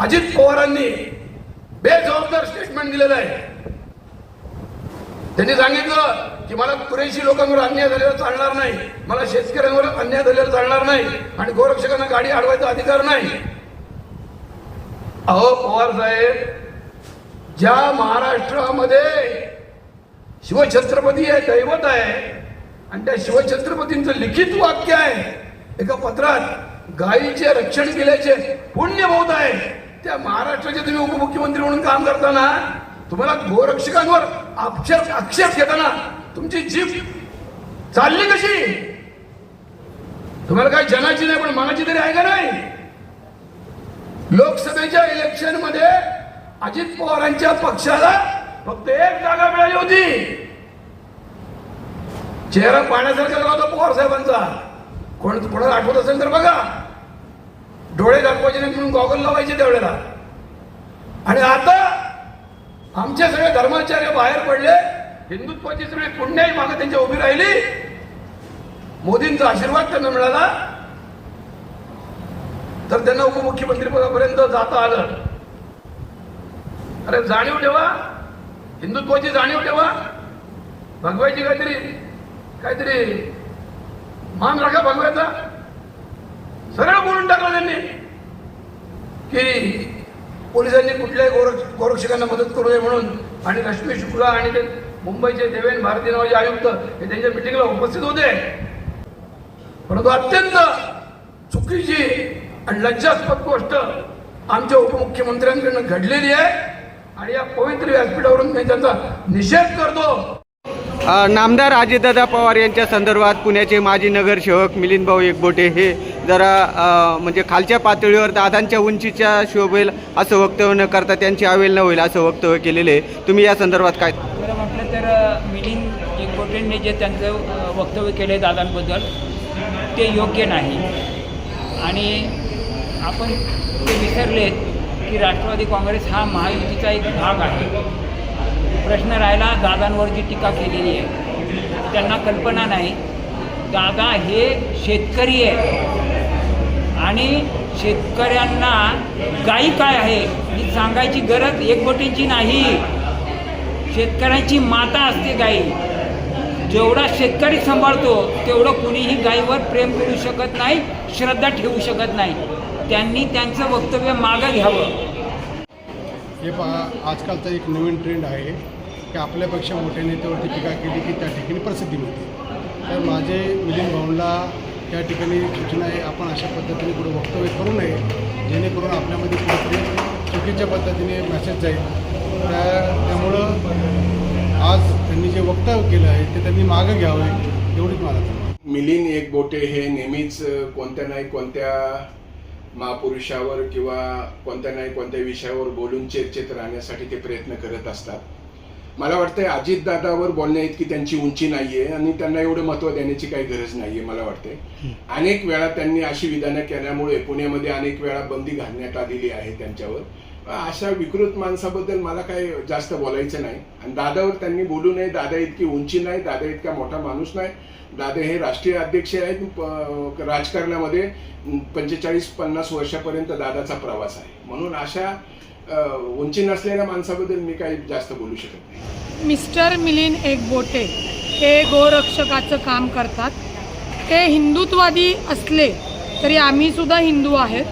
अजित पवारांनी बेजबाबदार स्टेटमेंट दिलेलं आहे. त्यांनी सांगितलं की मला पुरेशी लोकांवर अन्याय झालेला चालणार नाही मला शेतकऱ्यांवर अन्याय झालेला चालणार नाही आणि गोरक्षकांना गाडी अडवायचा अधिकार नाही. अहो पवार साहेब ज्या महाराष्ट्रामध्ये शिवछत्रपती हे दैवत आहे आणि त्या शिवछत्रपतींचं लिखित वाक्य आहे एका पत्रात गायीचे रक्षण केल्याचे पुण्य बहुत आहे. त्या महाराष्ट्राचे तुम्ही उपमुख्यमंत्री म्हणून काम करताना तुम्हाला गोरक्षकांवर आक्षेप आक्षेप घेताना तुमची जीभ चालली कशी? तुम्हाला काही जनाची नाही पण मनाची तरी आहे का नाही? लोकसभेच्या इलेक्शनमध्ये अजित पवारांच्या पक्षाला फक्त एक जागा मिळाली होती. चेहरा पाण्यासारखा होता पवार साहेबांचा. कोण कोणाला आठवत असेल तर बघा. डोळे दाखवायचे नाही म्हणून गॉगल लावायचे त्यावेळेला. आणि आता आमचे सगळे धर्माचार्य बाहेर पडले हिंदुत्वाची सगळी पुण्याही मागे त्यांच्या उभी राहिली. मोदींचा आशीर्वाद त्यांना मिळाला. तर त्यांना उपमुख्यमंत्रीपदापर्यंत जाता आलं. अरे जाणीव ठेवा. हिंदुत्वाची जाणीव ठेवा. भगवायची काहीतरी काहीतरी मान राखा भगवायचा सरळ बोलून टाकलं त्यांनी की पोलिसांनी कुठल्याही गोरक्ष गोरक्षकांना मदत करू नये म्हणून आणि रश्मी शुक्ला आणि ते मुंबईचे देवेन भारती नावाचे आयुक्त हे त्यांच्या मिटिंगला उपस्थित होते. परंतु अत्यंत चुकीची आणि लज्जास्पद गोष्ट आमच्या उपमुख्यमंत्र्यांकडनं घडलेली आहे आणि या पवित्र व्यासपीठावरून मी त्यांचा निषेध करतो. नामदार अजितदादा पवार यांच्या संदर्भात पुण्याचे माजी नगरसेवक मिलिंद भाऊ एकबोटे हे जरा म्हणजे खालच्या पातळीवर दादांच्या उंचीच्या शोभेल असं वक्तव्य न करता त्यांची आवेल न होईल असं वक्तव्य केलेले आहे. तुम्ही या संदर्भात काय खरं म्हटलं तर मिलिंद एकबोटेंनी जे त्यांचं वक्तव्य केले दादांबद्दल ते योग्य नाही. आणि आपण ते विसरले की राष्ट्रवादी काँग्रेस हा महायुतीचा एक भाग आहे. प्रश्न राहिला दादांवर जी टीका केलेली आहे त्यांना कल्पना नाही. दादा हे शेतकरी आहे. आणि शेतकऱ्यांना गायी काय आहे ही सांगायची गरज एकबोटींची नाही. शेतकऱ्यांची माता असते गाई. जेवढा शेतकरी सांभाळतो तेवढं कुणीही गायीवर प्रेम करू शकत नाही श्रद्धा ठेवू शकत नाही. त्यांनी त्यांचं वक्तव्य मागं घ्यावं. हे पहा आजकालचा एक नवीन ट्रेंड आहे की आपल्यापेक्षा मोठ्या नेत्यावरती टीका केली की त्या ठिकाणी प्रसिद्धी मिळते. तर माझे मिलिंद भाऊनला त्या ठिकाणी सूचना आहे आपण अशा पद्धतीने पुढे वक्तव्य करू नये जेणेकरून आपल्यामध्ये कुठेतरी चुकीच्या पद्धतीने मेसेज जाईल. त्या त्यामुळं आज त्यांनी जे वक्तव्य केलं आहे ते त्यांनी मागं घ्यावे एवढीच मला मिलिंद एक बोटे हे नेहमीच कोणत्या नाही कोणत्या महापुरुषावर किंवा कोणत्या नाही कोणत्या विषयावर बोलून चर्चेत राहण्यासाठी ते प्रयत्न करत असतात. मला वाटतंय अजितदादावर बोलण्या इतकी त्यांची उंची नाहीये आणि त्यांना एवढं महत्त्व देण्याची काही गरज नाहीये मला वाटते अनेक वेळा त्यांनी अशी विधानं केल्यामुळे पुण्यामध्ये अनेक वेळा बंदी घालण्यात आलेली आहे त्यांच्यावर. अशा विकृत माणसाबद्दल मला काही जास्त बोलायचं नाही. आणि दादावर त्यांनी बोलू नये दादा इतकी उंची नाही दादा इतका मोठा माणूस नाही. दादा हे राष्ट्रीय अध्यक्ष आहेत राजकारणामध्ये पंचेचाळीस पन्नास वर्षापर्यंत दादाचा प्रवास आहे. म्हणून अशा उंची नसलेल्या माणसाबद्दल मी काही जास्त बोलू शकत नाही. मिस्टर मिलिंद एकबोटे हे गोरक्षकाचं काम करतात. ते हिंदुत्वादी असले तरी आम्हीसुद्धा हिंदू आहेत.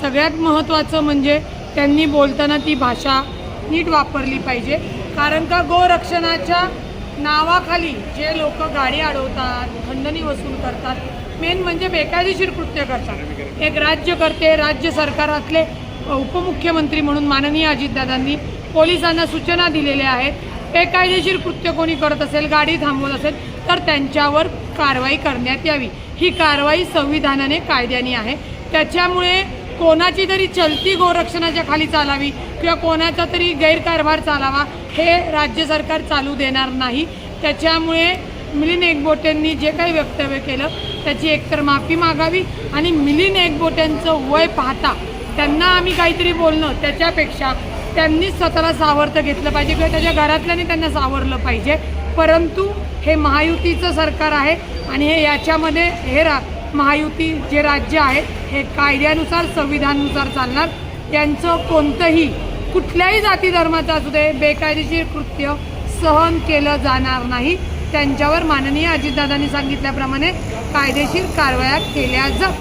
सगळ्यात महत्त्वाचं म्हणजे त्यांनी बोलताना ती भाषा नीट वापरली पाहिजे. कारण का गोरक्षणाच्या नावाखाली जे लोक गाडी अडवतात खंडणी वसूल करतात मेन म्हणजे बेकायदेशीर कृत्य करतात. एक राज्यकर्ते राज्य सरकारातले उपमुख्यमंत्री म्हणून माननीय अजितदादांनी पोलिसांना सूचना दिलेल्या आहेत बेकायदेशीर कृत्य कोणी करत असेल गाडी थांबवत असेल तर त्यांच्यावर कारवाई करण्यात यावी. ही कारवाई संविधानाने कायद्याने आहे. त्याच्यामुळे कोणाची तरी चलती गोरक्षणाच्या खाली चालावी किंवा कोणाचा तरी गैरकारभार चालावा हे राज्य सरकार चालू देणार नाही. त्याच्यामुळे मिलिंद एकबोटेंनी जे काही वक्तव्य केलं त्याची एकतर माफी मागावी आणि मिलिंद एकबोट्यांचं वय पाहता त्यांना आम्ही काहीतरी बोलणं त्याच्यापेक्षा त्यांनीच स्वतःला सावरतं घेतलं पाहिजे किंवा त्याच्या घरातल्याने त्यांना सावरलं पाहिजे. परंतु हे महायुतीचं सरकार आहे आणि हे याच्यामध्ये हे रा महायुती जे राज्य आहेत हे कायद्यानुसार संविधानानुसार चालणार. त्यांचं कोणतंही कुठल्याही जाती धर्माचं असू दे बेकायदेशीर कृत्य सहन केलं जाणार नाही. त्यांच्यावर माननीय अजितदादांनी सांगितल्याप्रमाणे कायदेशीर कारवाया केल्या जातील